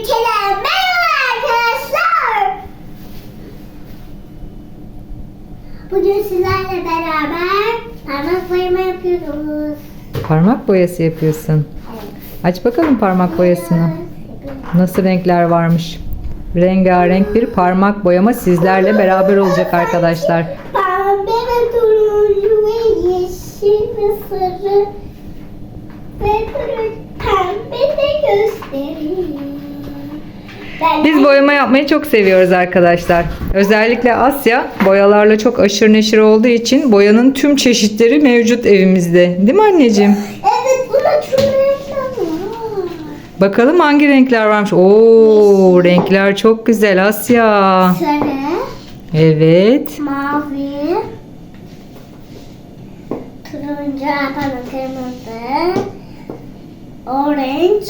ülkeler. Merhaba arkadaşlar. Bugün sizlerle beraber parmak boyama yapıyoruz. Parmak boyası yapıyorsun. Evet. Aç bakalım parmak boyasını. Nasıl renkler varmış. Rengarenk bir parmak boyama sizlerle beraber olacak arkadaşlar. Pembe ve turuncu ve yeşil ve sarı ve turuncu pembe de göstereyim. Biz boyama yapmayı çok seviyoruz arkadaşlar. Özellikle Asya boyalarla çok aşırı neşir olduğu için boyanın tüm çeşitleri mevcut evimizde. Değil mi anneciğim? Evet buna çok renkler var. Bakalım hangi renkler varmış. Oo, renkler çok güzel Asya. Sarı, Evet. mavi, turuncu, pardon kırmızı, orange,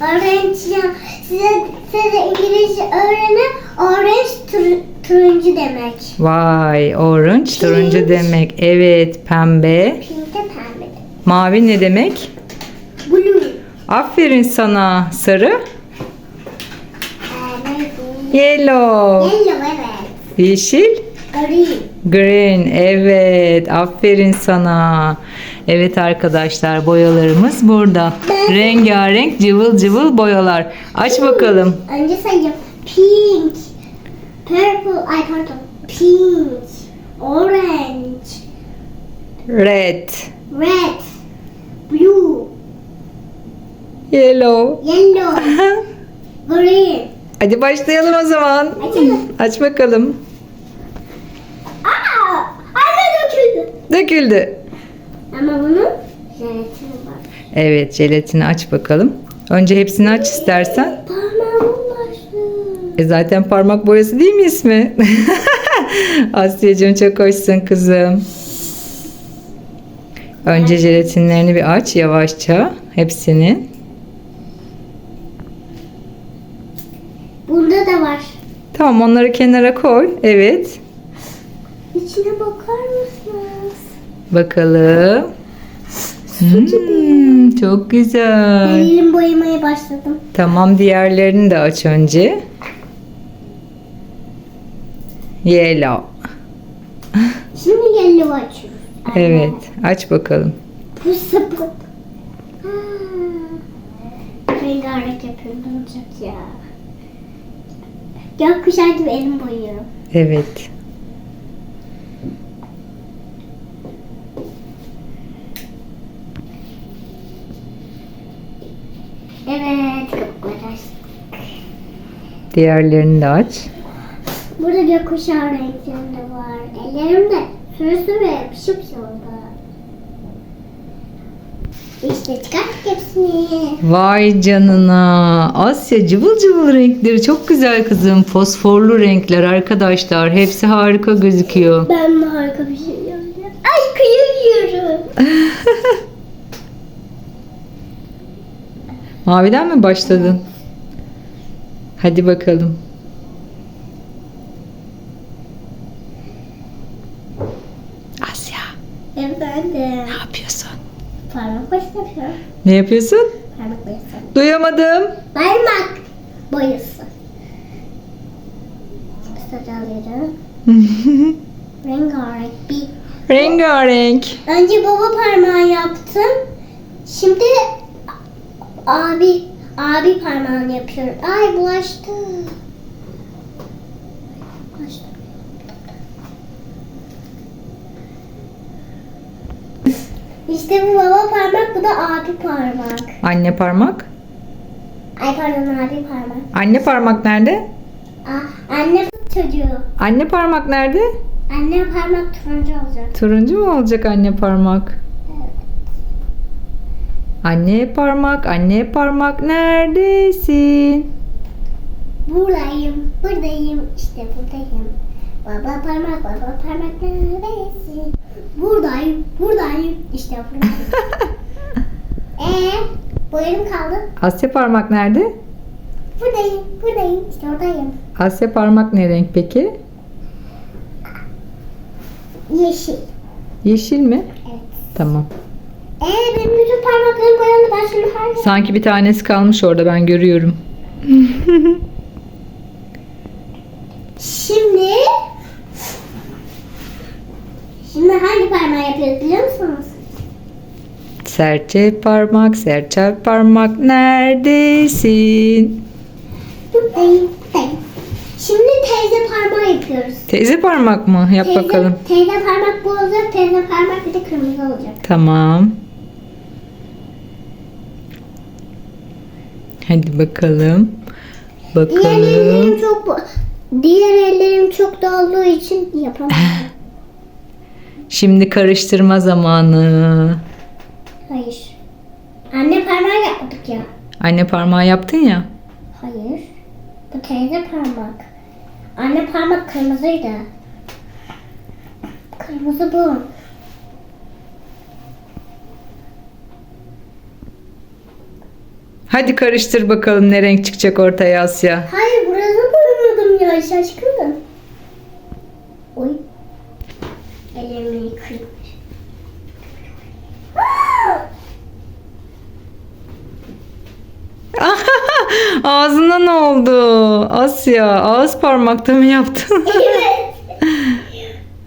orange ya size, size İngilizce öğrenin orange tur- turuncu demek. Vay, orange turuncu Pink. demek. Evet, pembe. Pink de pembe. Mavi ne demek? Blue. Aferin sana. Sarı? Ee? Yellow. Yellow evet. Yeşil? Green. Green. Evet. Aferin sana. Evet arkadaşlar boyalarımız burada. Rengarenk cıvıl cıvıl boyalar. Aç bakalım. Önce sayayım. Pink. Purple. Ay pardon. Pink. Orange. Red. Red. Blue. Yellow. Yellow. Green. Hadi başlayalım o zaman. Açalım. Aç bakalım. Aa! Anne döküldü. Ama bunun jelatini var. Evet jelatini aç bakalım. Önce hepsini aç istersen. Parmağım ulaştı. E zaten parmak boyası değil mi ismi? Asya'cığım çok hoşsun kızım. Önce jelatinlerini bir aç yavaşça. Hepsini. Bunda da var. Tamam onları kenara koy. Evet. İçine bakar mısınız? Bakalım. Hmm, çok Ben güzel. elim boyamaya başladım. Tamam diğerlerini de aç önce. Yellow. Şimdi yellow açıyoruz. Evet aç bakalım. Bu sapık. Rengarenk yapıyorum ne olacak ya. Gökkuşağı gibi elim boyuyorum. Evet Diğerlerini de aç. Burada gökkuşağı renklerinde var. Ellerim de sürüsü ve pişip oldu. İşte çıkarttık hepsini. Vay canına. Asya cıvıl cıvıl renkleri çok güzel kızım. Fosforlu renkler arkadaşlar. Hepsi harika gözüküyor. Ben de harika bir şey yapacağım. Ay kıyamıyorum. Maviden mi başladın? Hadi bakalım. Asya Efendim. ne yapıyorsun? Parmak boyası yapıyorum. Ne yapıyorsun? Parmak boyası. Duyamadım. Parmak boyası. Kısaca alıyorum. Rengarenk bir. Rengarenk. Önce baba parmağı yaptım. Şimdi abi abi parmağını yapıyorum. Ay bulaştı. Bulaştı. İşte bu baba parmak, bu da abi parmak. Anne parmak. Ay pardon abi parmak. Anne parmak nerede? Ah, anne çocuğu. Anne parmak nerede? Anne parmak turuncu olacak. Turuncu mu olacak anne parmak? Anne parmak, anne parmak neredesin? Buradayım, buradayım, işte buradayım. Baba parmak, baba parmak neredesin? Buradayım, buradayım, işte buradayım. Eee, boyum kaldı. Asya parmak nerede? Buradayım, buradayım, işte oradayım. Asya parmak ne renk peki? Yeşil. Yeşil mi? Evet. Tamam. Eee benim bütün parmaklarım boyandı. Ben şimdi her Sanki bir tanesi kalmış orada ben görüyorum. Şimdi Şimdi hangi parmağı yapıyoruz biliyor musunuz? Serçe parmak, serçe parmak neredesin? Buradayım, buradayım. Şimdi teyze parmağı yapıyoruz. Teyze parmak mı? Yap Teyze, bakalım. Teyze parmak bu olacak, teyze parmak bir de kırmızı olacak. Tamam. Hadi bakalım. Diğer Bakalım. ellerim çok Diğer ellerim çok dolduğu için yapamadım. Şimdi karıştırma zamanı. Hayır. Anne parmağı yapmadık ya. Anne parmağı yaptın ya. Hayır. Bu teyze parmak. Anne parmak kırmızıydı. Kırmızı bu. Hadi karıştır bakalım ne renk çıkacak ortaya Asya. Hayır burası boyamadım ya şaşkınım. Oy. Ellerimi yıkayayım. Ağzına ne oldu? Asya ağız parmakta mı yaptın? evet.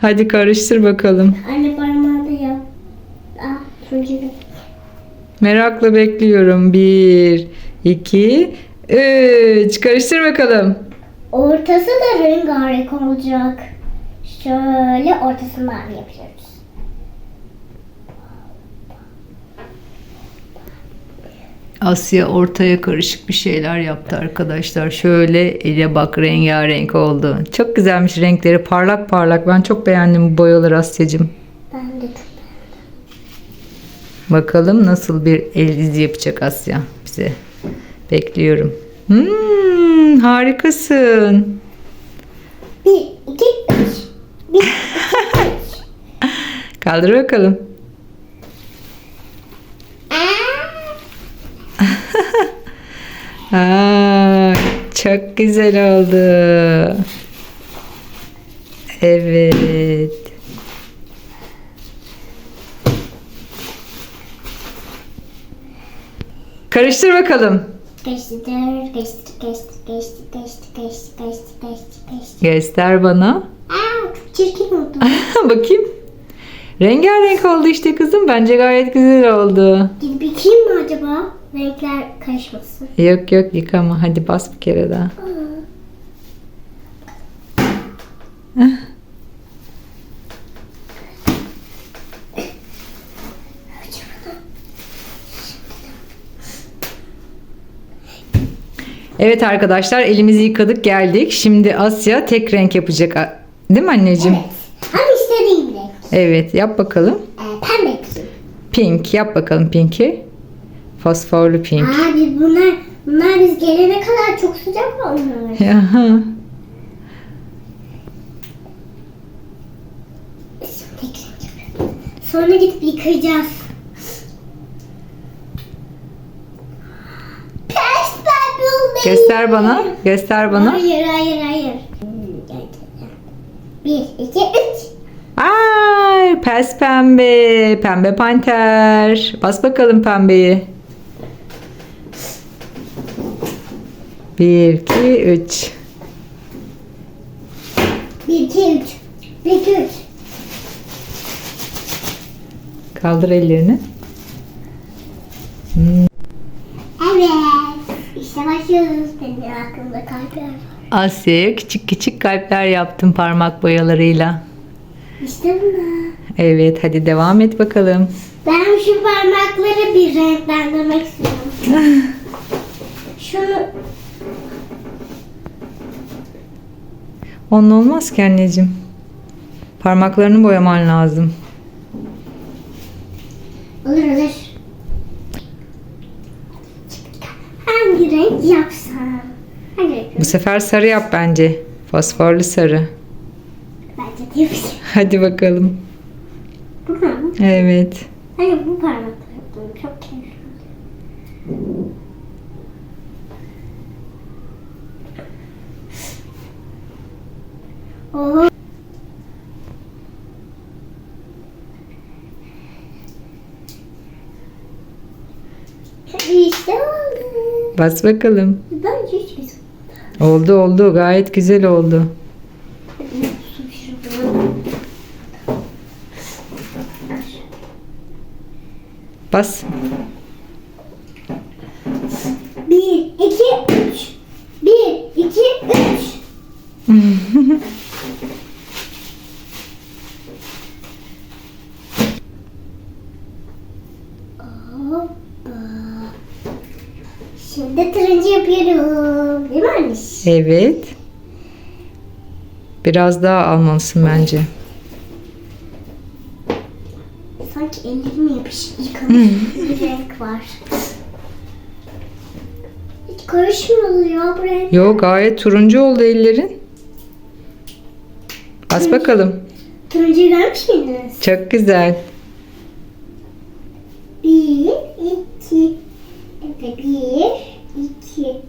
Hadi karıştır bakalım. Anne parmağı da yap. Ah turuncu. Merakla bekliyorum. Bir, iki, üç. Karıştır bakalım. Ortası da rengarenk olacak. Şöyle ortasını mavi yapıyoruz. Asya ortaya karışık bir şeyler yaptı arkadaşlar. Şöyle ele bak rengarenk oldu. Çok güzelmiş renkleri parlak parlak. Ben çok beğendim bu boyaları Asya'cığım. Ben de çok Bakalım nasıl bir el izi yapacak Asya bize. Bekliyorum. Hmm, harikasın. Bir, iki, üç. Bir, iki, üç. Kaldır bakalım. Aa, çok güzel oldu. Evet. Karıştır bakalım. Geçti, geçti, geçti, geçti, geçti, geçti, geçti, geçti, geçti. Göster bana. Aa, çok çirkin oldu. Bakayım. Rengarenk oldu işte kızım. Bence gayet güzel oldu. Gidip yıkayayım mı acaba? Renkler karışmasın. Yok yok yıkama. Hadi bas bir kere daha. Evet arkadaşlar elimizi yıkadık geldik. Şimdi Asya tek renk yapacak. Değil mi anneciğim? Evet. Ama istediğim renk. Evet yap bakalım. Ee, pembe. Pink yap bakalım pinki. Fosforlu pink. Aa, biz bunlar, bunlar biz gelene kadar çok sıcak olmuş. Aha. Sonra gidip yıkayacağız. Pes pembe oldu. Göster bana. Göster bana. Hayır hayır hayır. Bir, iki, üç. Ay pes pembe. Pembe panter. Bas bakalım pembeyi. Bir, iki, üç. Bir, iki, üç. Bir, iki, üç. Kaldır ellerini. Evet. İşte başlıyoruz. Benim aklımda kalpler var. Asya'ya küçük küçük kalpler yaptım parmak boyalarıyla. İşte bunlar. Evet hadi devam et bakalım. Ben şu parmakları bir renklendirmek istiyorum. Şunu Onun olmaz ki anneciğim. Parmaklarını boyaman lazım. olur olur. Hangi renk yapsam? Hangi renk Bu yapayım? sefer sarı yap bence. Fosforlu sarı. Bence de yapayım. Hadi bakalım. Bu mu? Evet. Hayır bu parmakları yaptım. Çok keyifli. Oo. İşte oldu. Bas bakalım. Bence hiç Oldu oldu gayet güzel oldu. Bas. Bir, iki, üç. Bir, iki, üç. Hoppa. Şimdi turuncu yapıyorum. Değil mi anne? Evet. Biraz daha almalısın bence. Sanki ellerime yapışık yıkamış bir renk var. Hiç karışmıyor ya bu renk. Yo gayet turuncu oldu ellerin. Bas bakalım. Turuncuyu görmüş müydünüz? Çok güzel. Bir, iki. Evet, bir, iki.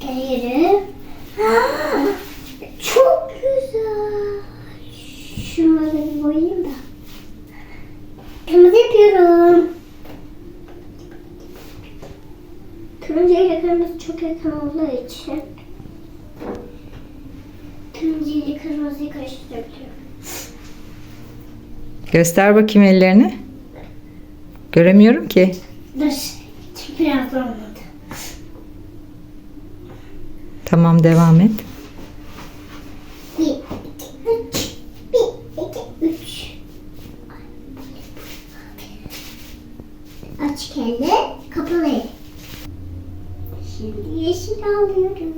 Geliyorum. Ah, Çok güzel. Şunları bir boyayayım da. Kırmızı yapıyorum. Turuncu ile kırmızı çok yakın olduğu için turuncu ile kırmızıyı karıştırabiliyorum. Göster bakayım ellerini. Göremiyorum ki. Dur. Biraz olmadı. Tamam devam et. Bir, iki, üç. Bir, iki, üç. Açık elle, kapalı el. Şimdi yeşil alıyorum.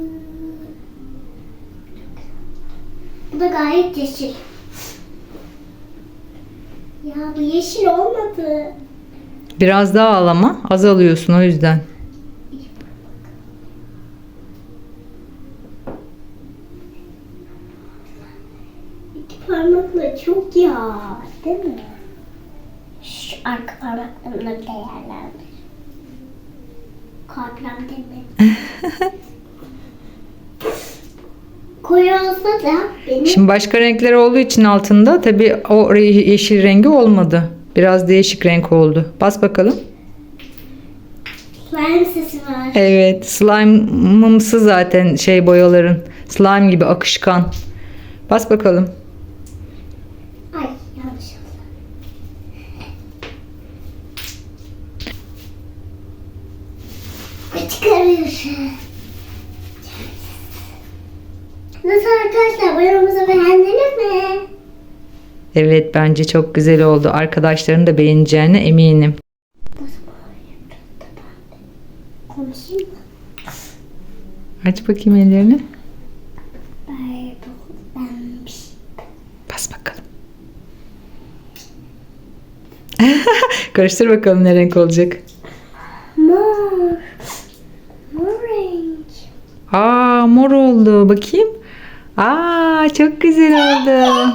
Bu da gayet yeşil. Ya bu yeşil olmadı. Biraz daha al ama az alıyorsun o yüzden. İki parmakla çok ya, değil mi? Şu arka parmaklarımla bile yerlerdir. Kalpem değil mi? Koyu olsa da benim Şimdi başka renkler olduğu için altında tabi o yeşil rengi olmadı. Biraz değişik renk oldu. Bas bakalım. slime sesi var. Evet slime'ımsı zaten şey boyaların. Slime gibi akışkan. Bas bakalım. Ay yanlış oldu. Ve çıkarıyorum. Nasıl arkadaşlar boyamızı beğendiniz mi? Evet bence çok güzel oldu. Arkadaşların da beğeneceğine eminim. Aç bakayım ellerini. Bas bakalım. Karıştır bakalım ne renk olacak. Mor. Mor. Aa mor oldu. Bakayım. Aa çok güzel oldu.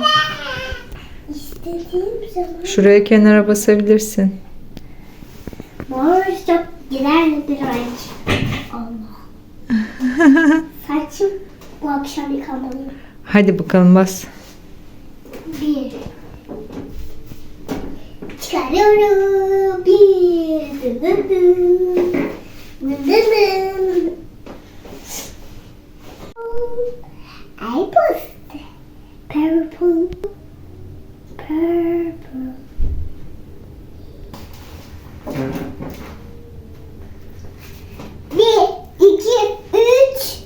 Şuraya kenara basabilirsin. Mor çok güzel bir renk. Allah. Saçım bu akşam yıkamalıyım. Hadi bakalım bas. Bir. Çıkarıyorum. Bir. Dı dı dı. Dı dı dı. I post. Purple. Purple. Bir, iki, üç.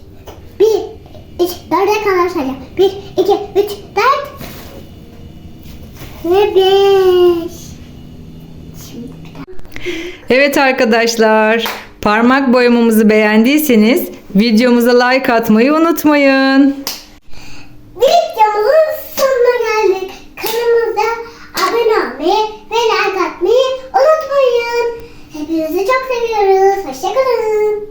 Bir, üç, dörde kadar sayacağım. Bir, iki, üç, dört. Ve beş. Şimdi bir daha. Evet arkadaşlar. Parmak boyamamızı beğendiyseniz videomuza like atmayı unutmayın. Videomuzun sonuna geldik. Kanalımıza abone olmayı ve like atmayı unutmayın. Hepinizi çok seviyoruz. Hoşçakalın.